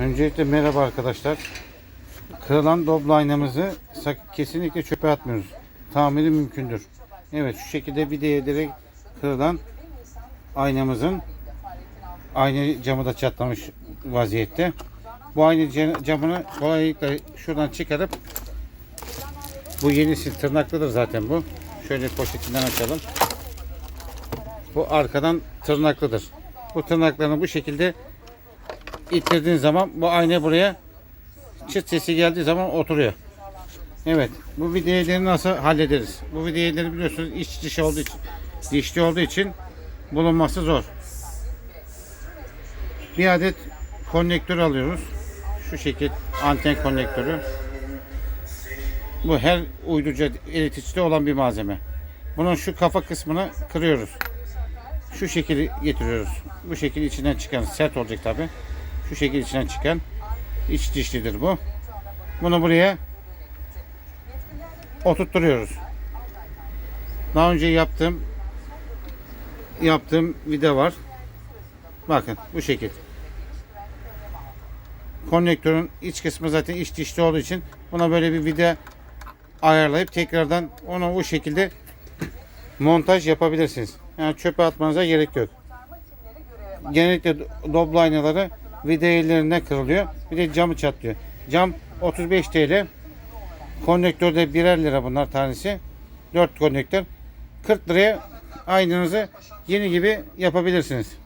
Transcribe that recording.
Öncelikle merhaba arkadaşlar. Kırılan doblo aynamızı kesinlikle çöpe atmıyoruz. Tamiri mümkündür. Evet şu şekilde vidaya ederek kırılan aynamızın aynı camı da çatlamış vaziyette. Bu aynı ca- camını kolaylıkla şuradan çıkarıp bu yenisi tırnaklıdır zaten bu. Şöyle poşetinden açalım. Bu arkadan tırnaklıdır. Bu tırnaklarını bu şekilde ittirdiğin zaman bu ayna buraya çıt sesi geldiği zaman oturuyor. Evet. Bu videoları nasıl hallederiz? Bu videoları biliyorsunuz iç dış olduğu için dişli olduğu için bulunması zor. Bir adet konnektör alıyoruz. Şu şekil anten konnektörü. Bu her uyduca elektrikçide olan bir malzeme. Bunun şu kafa kısmını kırıyoruz. Şu şekil getiriyoruz. Bu şekil içinden çıkan sert olacak tabi. Şu şekil içinden çıkan iç dişlidir bu. Bunu buraya oturtturuyoruz. Daha önce yaptığım yaptığım video var. Bakın bu şekil. Konnektörün iç kısmı zaten iç dişli olduğu için buna böyle bir vida ayarlayıp tekrardan onu bu şekilde montaj yapabilirsiniz. Yani çöpe atmanıza gerek yok. Genellikle do- doblo aynaları vida ellerinden kırılıyor. Bir de camı çatlıyor. Cam 35 TL. Konnektörde birer lira bunlar tanesi. 4 konnektör. 40 liraya aynanızı yeni gibi yapabilirsiniz.